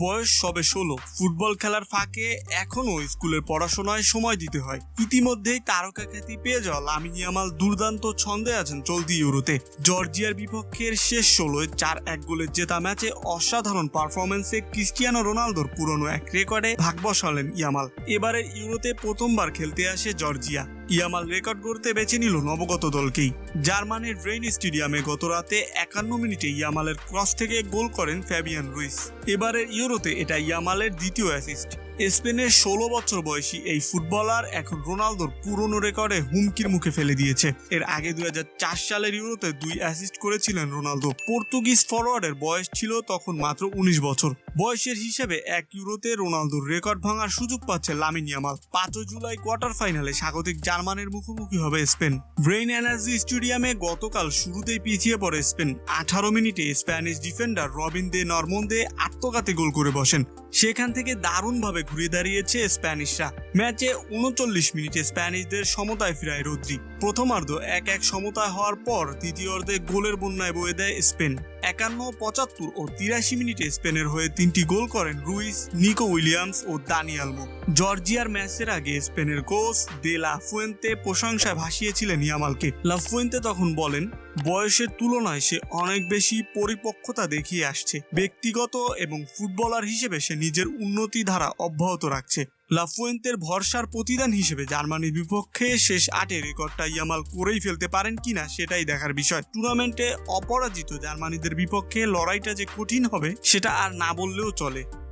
বয়স সবে ষোলো। ফুটবল খেলার ফাঁকে এখনও স্কুলের পড়াশোনায় সময় দিতে হয়। ইতিমধ্যেই তারকা খ্যাতি পেয়ে যাওয়া লামিন দুর্দান্ত ছন্দে আছেন চলতি ইউরোতে। জর্জিয়ার বিপক্ষের শেষ ষোলোয় চার এক গোলের জেতা ম্যাচে অসাধারণ পারফরমেন্সে ক্রিস্টিয়ানো রোনালদোর পুরনো এক রেকর্ডে ভাগ বসালেন ইয়ামাল। এবারের ইউরোতে প্রথমবার খেলতে আসে জর্জিয়া। ইয়ামাল রেকর্ড গড়তে বেছে নিল নবগত দলকেই। জার্মানির ব্রেইন স্টেডিয়ামে গত রাতে একান্ন মিনিটে ইয়ামালের ক্রস থেকে গোল করেন ফ্যাবিয়ান রুইস। এবারের ইউরোতে এটা ইয়ামালের দ্বিতীয় অ্যাসিস্ট স্পেনের ষোলো বছর বয়সী এই ফুটবলার এখন রোনালদোর পুরনো রেকর্ডে হুমকির মুখে ফেলে দিয়েছে। এর আগে দুই সালের ইউরোতে দুই অ্যাসিস্ট করেছিলেন রোনালদো। পর্তুগিজ ফরওয়ার্ডের বয়স ছিল তখন মাত্র উনিশ বছর। বয়সের হিসেবে এক ইউরোতে রোনালদোর রেকর্ড ভাঙার সুযোগ পাচ্ছে লামিন ইয়ামাল। পাঁচই জুলাই কোয়ার্টার ফাইনালে স্বাগতিক জার্মানের মুখোমুখি হবে স্পেন। ব্রেইন এনার্জি স্টেডিয়ামে গতকাল শুরুতেই পিছিয়ে পড়ে স্পেন। আঠারো মিনিটে Spanish defender Robin de Normand আত্মঘাতী গোল করে বসেন। সেখান থেকে দারুণভাবে ঘুরে দাঁড়িয়েছে স্প্যানিশরা। ম্যাচে উনচল্লিশ মিনিটে স্প্যানিশদের সমতায় ফিরায় রদ্রি। প্রথমার্ধ এক এক সমতায় হওয়ার পর তৃতীয় অর্ধে গোলের বন্যায় বয়ে দেয় স্পেন। একান্ন, পঁচাত্তর ও তিরাশি মিনিটে স্পেনের হয়ে তিনটি গোল করেন রুইস, নিকো উইলিয়ামস ও দানিয়ালমো জর্জিয়ার ম্যাচের আগে স্পেনের কোচ দে লা ফুয়েন্তে প্রশংসায় ভাসিয়েছিলেন ইয়ামালকে। লা ফুয়েন্তে তখন বলেন বয়সের তুলনায় সে অনেক বেশি পরিপক্কতা দেখিয়ে আসছে। ব্যক্তিগত এবং ফুটবলার হিসেবে সে নিজের উন্নতি ধারা অব্যাহত রাখছে। লাফুয়েন্তের ভরসার প্রতিদান হিসেবে জার্মানির বিপক্ষে শেষ আটে রেকর্ডটা ইয়ামাল করেই ফেলতে পারেন কিনা সেটাই দেখার বিষয়। টুর্নামেন্টে অপরাজিত জার্মানিদের বিপক্ষে লড়াইটা যে কঠিন হবে, সেটা আর না বললেও চলে।